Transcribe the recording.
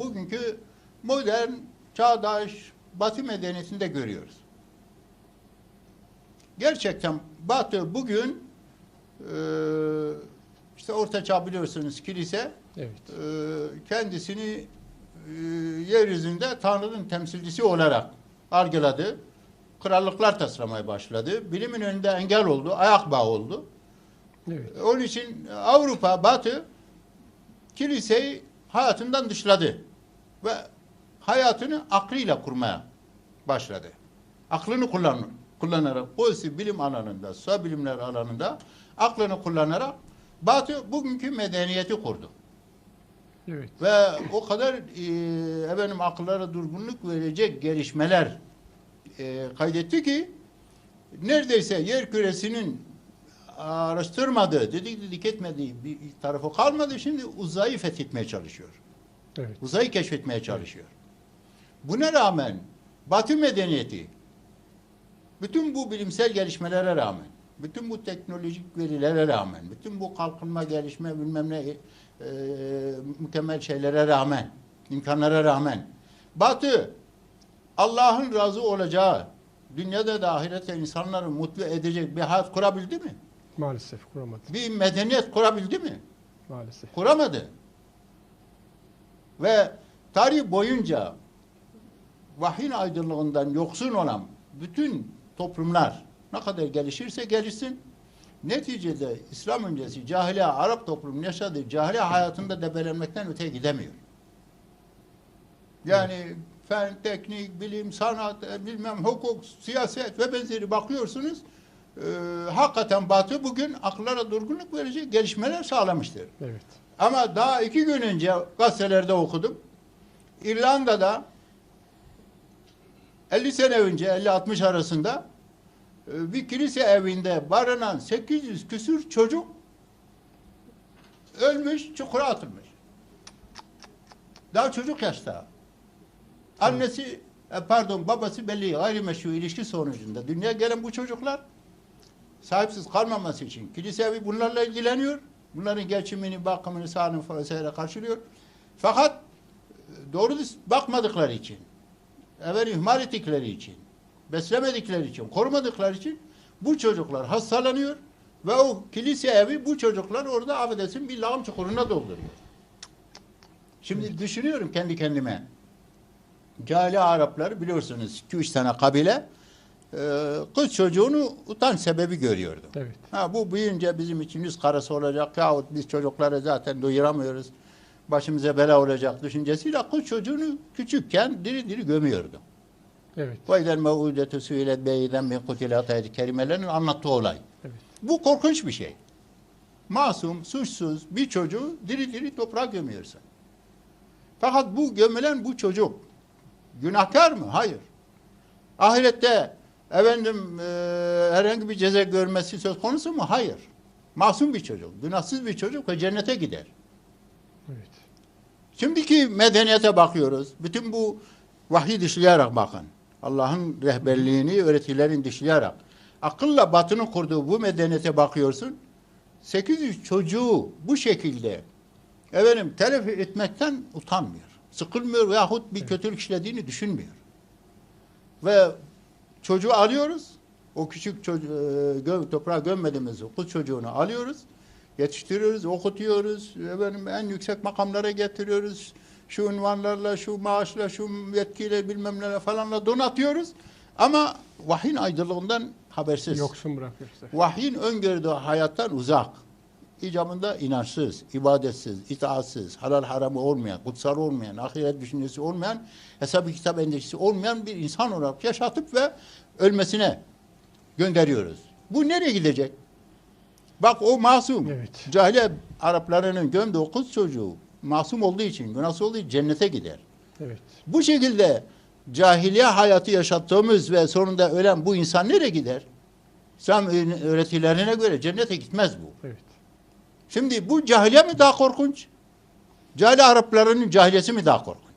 bugünkü modern, çağdaş, batı medeniyetinde görüyoruz. Gerçekten Batı bugün e, işte Orta Çağ biliyorsunuz kilise Evet. e, kendisini e, yeryüzünde Tanrı'nın temsilcisi olarak algıladı. Krallıklar taslamaya başladı. Bilimin önünde engel oldu, ayak bağı oldu. Evet. Onun için Avrupa, Batı kiliseyi hayatından dışladı. Ve hayatını aklıyla kurmaya başladı. Aklını kullan, kullanarak, pozitif bilim alanında, sosyal bilimler alanında aklını kullanarak Batı bugünkü medeniyeti kurdu. Evet. Ve o kadar e, efendim akıllara durgunluk verecek gelişmeler e, kaydetti ki neredeyse yer küresinin araştırmadığı, dedik dedik etmediği bir tarafı kalmadı. Şimdi uzayı fethetmeye çalışıyor. Evet. Uzayı keşfetmeye çalışıyor. Buna rağmen Batı medeniyeti bütün bu bilimsel gelişmelere rağmen, bütün bu teknolojik verilere rağmen, bütün bu kalkınma, gelişme bilmem ne e, mükemmel şeylere rağmen, imkanlara rağmen Batı Allah'ın razı olacağı, dünyada da ahirette insanları mutlu edecek bir hayat kurabildi mi? Maalesef kuramadı. Bir medeniyet kurabildi mi? Maalesef. kuramadı. Ve tarih boyunca vahyin aydınlığından yoksun olan bütün toplumlar ne kadar gelişirse gelişsin neticede İslam öncesi cahiliye Arap toplumunun yaşadığı cahiliye hayatında debelenmekten öteye gidemiyor. Yani fen, teknik, bilim, sanat, e, bilmem hukuk, siyaset ve benzeri bakıyorsunuz. e, hakikaten Batı bugün akıllara durgunluk verecek gelişmeler sağlamıştır. Evet. Ama daha iki gün önce gazetelerde okudum. İrlanda'da 50 sene önce 50-60 arasında e, bir kilise evinde barınan 800 küsür çocuk ölmüş, çukura atılmış. Daha çocuk yaşta. Annesi, e, pardon babası belli gayrimeşru ilişki sonucunda dünyaya gelen bu çocuklar sahipsiz kalmaması için kilise evi bunlarla ilgileniyor. Bunların geçimini, bakımını, sağlığını vesaire karşılıyor. Fakat e, doğru bakmadıkları için, evet ihmal ettikleri için, beslemedikleri için, korumadıkları için bu çocuklar hastalanıyor ve o kilise evi bu çocuklar orada affedersin bir lağım çukuruna dolduruyor. Şimdi düşünüyorum kendi kendime. Cahili Arapları biliyorsunuz 2-3 tane kabile e, kız çocuğunu utanç sebebi görüyordu. Evet. Ha, bu büyüyünce bizim için yüz karası olacak yahut biz çocukları zaten doyuramıyoruz. Başımıza bela olacak düşüncesiyle kız çocuğunu küçükken diri diri gömüyordu. Evet. Vayden mev'udetu süilet beyden min kutilat ayet kerimelerinin anlattığı olay. Evet. Bu korkunç bir şey. Masum, suçsuz bir çocuğu diri diri toprağa gömüyorsun. Fakat bu gömülen bu çocuk günahkar mı? Hayır. Ahirette efendim e, herhangi bir ceza görmesi söz konusu mu? Hayır. Masum bir çocuk, günahsız bir çocuk ve cennete gider. Evet. Şimdiki medeniyete bakıyoruz. Bütün bu vahyi dışlayarak bakın. Allah'ın rehberliğini, öğretilerini dışlayarak. Akılla batının kurduğu bu medeniyete bakıyorsun. 800 çocuğu bu şekilde efendim telef etmekten utanmıyor. Sıkılmıyor veyahut bir kötülük işlediğini düşünmüyor. Ve çocuğu alıyoruz. O küçük çocuğu, gö toprağa gömmediğimiz o kız çocuğunu alıyoruz. Yetiştiriyoruz, okutuyoruz. Efendim en yüksek makamlara getiriyoruz. Şu unvanlarla, şu maaşla, şu yetkiyle bilmem neler falanla donatıyoruz. Ama vahyin aydınlığından habersiz. Yoksun bırakıyoruz. Vahyin öngördüğü hayattan uzak. İcabında inançsız, ibadetsiz, itaatsiz, halal haramı olmayan, kutsal olmayan, ahiret düşüncesi olmayan, hesabı kitap endişesi olmayan bir insan olarak yaşatıp ve ölmesine gönderiyoruz. Bu nereye gidecek? Bak o masum. Evet. Cahiliye Araplarının gömdüğü kız çocuğu masum olduğu için, günahsız olduğu için cennete gider. Evet. Bu şekilde cahiliye hayatı yaşattığımız ve sonunda ölen bu insan nereye gider? İslam öğretilerine göre cennete gitmez bu. Evet. Şimdi bu cahiliye mi daha korkunç? Cahiliye Araplarının cahiliyesi mi daha korkunç?